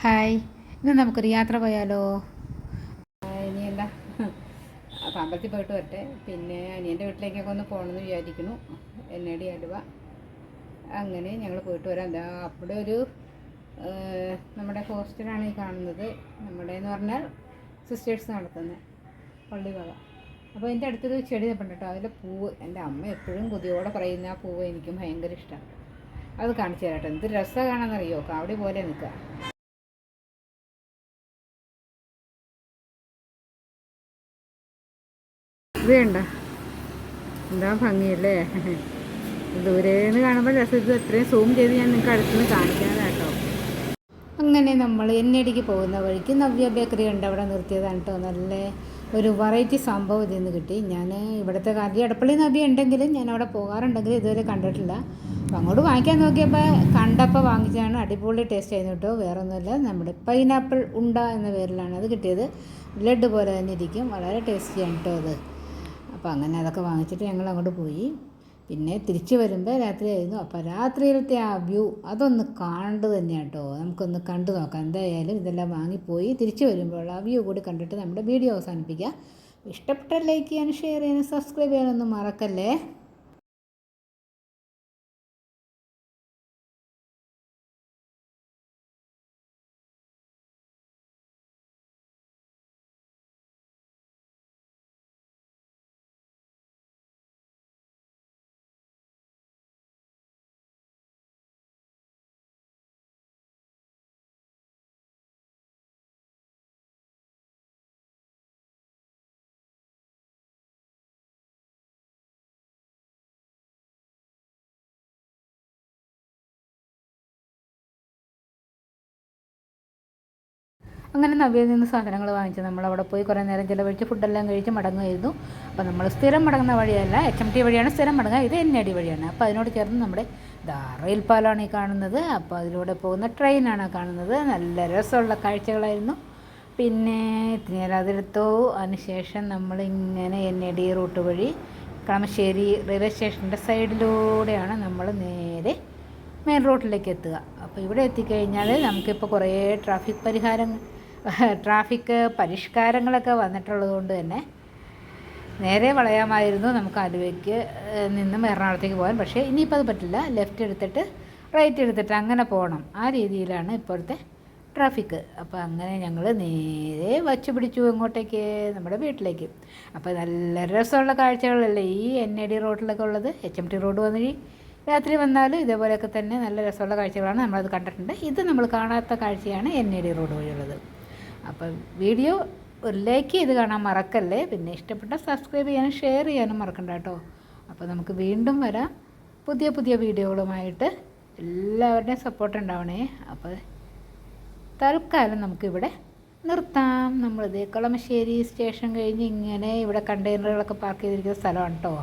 Hi. ഇന്ന് നമുക്കൊരു യാത്ര പോയാലോ? ഇനിയല്ല അപ്പം അമ്പലത്തിൽ പോയിട്ട് വരട്ടെ. പിന്നെ അനിയന്റെ വീട്ടിലേക്കൊക്കെ ഒന്ന് പോകണമെന്ന് വിചാരിക്കുന്നു. എന്നടി അലുവ. അങ്ങനെ ഞങ്ങൾ പോയിട്ട് വരാം. എന്താ അവിടെ ഒരു നമ്മുടെ ഹോസ്റ്റലാണ് ഈ കാണുന്നത്. നമ്മുടെ എന്ന് പറഞ്ഞാൽ സിസ്റ്റേഴ്സ് നടത്തുന്നത് പള്ളിവക അപ്പോൾ എന്റെ അടുത്തൊരു ചെടി നിൽപ്പുണ്ട് കേട്ടോ. അതിലെ പൂവ്. എന്റെ അമ്മ എപ്പോഴും കൊതിയോടെ പറയുന്ന ആ പൂവ് എനിക്കും ഭയങ്കര ഇഷ്ടമാണ് അത് കാണിച്ചു തരാം കേട്ടോ. എന്ത് രസമാണ് കാണാമെന്നറിയോ കാവടി പോലെ നിൽക്കുക ഇത് കണ്ട എന്താ ഭംഗിയല്ലേ? ദൂരേന്ന് കാണുമ്പോൾ രസം. ഇത് എത്രയും സൂം ചെയ്ത് ഞാൻ നിങ്ങൾക്ക് അടുത്തുനിന്ന് കാണിക്കാനാട്ടോ. അങ്ങനെ നമ്മൾ എന്നടിക്ക് പോകുന്ന വഴിക്ക് നവ്യ ബേക്കറി ഉണ്ട് അവിടെ നിർത്തിയതാണ് കേട്ടോ നല്ല ഒരു വെറൈറ്റി സംഭവം ഇതിൽ നിന്ന് കിട്ടി. ഞാൻ ഇവിടുത്തെ കാര്യം എടപ്പള്ളി നവ്യ ഉണ്ടെങ്കിലും ഞാൻ അവിടെ പോകാറുണ്ടെങ്കിലും ഇതുവരെ കണ്ടിട്ടില്ല. അപ്പോൾ അങ്ങോട്ട് വാങ്ങിക്കാൻ നോക്കിയപ്പോൾ കണ്ടപ്പോൾ വാങ്ങിച്ചാണ് അടിപൊളി ടേസ്റ്റ് ആയിരുന്നു കേട്ടോ വേറെ ഒന്നുമില്ല നമ്മുടെ പൈനാപ്പിൾ ഉണ്ട എന്ന പേരിലാണ് അത് കിട്ടിയത്. ബ്ലഡ് പോലെ തന്നെ ഇരിക്കും. വളരെ ടേസ്റ്റിയാണ് കേട്ടോ അത്. അപ്പോൾ അങ്ങനെ അതൊക്കെ വാങ്ങിച്ചിട്ട് ഞങ്ങൾ അങ്ങോട്ട് പോയി. പിന്നെ തിരിച്ചു വരുമ്പോൾ രാത്രിയായിരുന്നു അപ്പോൾ രാത്രിയിലത്തെ ആ വ്യൂ അതൊന്ന് കാണേണ്ടത് തന്നെയാണ് കേട്ടോ നമുക്കൊന്ന് കണ്ടു നോക്കാം. എന്തായാലും ഇതെല്ലാം വാങ്ങിപ്പോയി തിരിച്ചു വരുമ്പോൾ ആ വ്യൂ കൂടി കണ്ടിട്ട് നമ്മുടെ വീഡിയോ അവസാനിപ്പിക്കുക ഇഷ്ടപ്പെട്ട ലൈക്ക് ചെയ്യാനും ഷെയർ ചെയ്യാനും സബ്സ്ക്രൈബ് ചെയ്യാനൊന്നും മറക്കല്ലേ? അങ്ങനെ നവ്യയിൽ നിന്ന് സാധനങ്ങൾ വാങ്ങിച്ച്. നമ്മളവിടെ പോയി കുറേ നേരം ചിലവഴിച്ച് ഫുഡെല്ലാം കഴിച്ച് മടങ്ങുമായിരുന്നു. അപ്പോൾ നമ്മൾ സ്ഥിരം മടങ്ങുന്ന വഴിയല്ല എച്ച് എം ടി വഴിയാണ് സ്ഥിരം മടങ്ങുക. ഇത് എൻ എ ഡി വഴിയാണ്. അപ്പോൾ അതിനോട് ചേർന്ന് നമ്മുടെ ധാറയിൽ റെയിൽ പാലമാണ് ഈ കാണുന്നത്. അപ്പോൾ അതിലൂടെ പോകുന്ന ട്രെയിനാണ് കാണുന്നത്. നല്ല രസമുള്ള കാഴ്ചകളായിരുന്നു. പിന്നെ ഇത്തിരി നേരം അതിലെത്തോ അതിനുശേഷം നമ്മളിങ്ങനെ എൻ എ ഡി റൂട്ട് വഴി കളമശ്ശേരി റെയിൽവേ സ്റ്റേഷന്റെ സൈഡിലൂടെയാണ് നമ്മൾ നേരെ മെയിൻ റോഡിലേക്ക് എത്തുക. അപ്പോൾ ഇവിടെ എത്തിക്കഴിഞ്ഞാൽ നമുക്കിപ്പോൾ കുറേ ട്രാഫിക് പരിഹാരം ട്രാഫിക് പരിഷ്കാരങ്ങളൊക്കെ വന്നിട്ടുള്ളത് കൊണ്ട് തന്നെ നേരെ വളയാമായിരുന്നു നമുക്ക് ആലുവയ്ക്ക് നിന്നും എറണാകുളത്തേക്ക് പോകാൻ. പക്ഷേ ഇനിയിപ്പോൾ അത് പറ്റില്ല. ലെഫ്റ്റ് എടുത്തിട്ട് റൈറ്റ് എടുത്തിട്ട് അങ്ങനെ പോകണം. ആ രീതിയിലാണ് ഇപ്പോഴത്തെ ട്രാഫിക്. അപ്പോൾ അങ്ങനെ ഞങ്ങൾ നേരെ വച്ചു പിടിച്ചു എങ്ങോട്ടേക്ക് നമ്മുടെ വീട്ടിലേക്ക്. അപ്പോൾ നല്ല രസമുള്ള കാഴ്ചകളല്ലേ ഈ എൻ എ ഡി റോഡിലൊക്കെ ഉള്ളത്. എച്ച് എം ടി റോഡ് വന്നു രാത്രി വന്നാലും ഇതേപോലെയൊക്കെ തന്നെ നല്ല രസമുള്ള കാഴ്ചകളാണ് നമ്മളത് കണ്ടിട്ടുണ്ട്. ഇത് നമ്മൾ കാണാത്ത കാഴ്ചയാണ് എൻ എ ഡി റോഡ് വഴിയുള്ളത്. അപ്പം വീഡിയോ ഒരു ലൈക്ക് ചെയ്ത് കാണാൻ മറക്കല്ലേ? പിന്നെ ഇഷ്ടപ്പെട്ട സബ്സ്ക്രൈബ് ചെയ്യാനും ഷെയർ ചെയ്യാനും മറക്കണ്ട കേട്ടോ. അപ്പോൾ നമുക്ക് വീണ്ടും വരാം. പുതിയ പുതിയ വീഡിയോകളുമായിട്ട് എല്ലാവരുടെയും സപ്പോർട്ട് ഉണ്ടാവണേ. അപ്പോൾ തൽക്കാലം നമുക്കിവിടെ നിർത്താം. നമ്മളിത് കളമശ്ശേരി സ്റ്റേഷൻ കഴിഞ്ഞ് ഇങ്ങനെ ഇവിടെ കണ്ടെയ്നറുകളൊക്കെ പാർക്ക് ചെയ്തിരിക്കുന്ന സ്ഥലമാണ് കേട്ടോ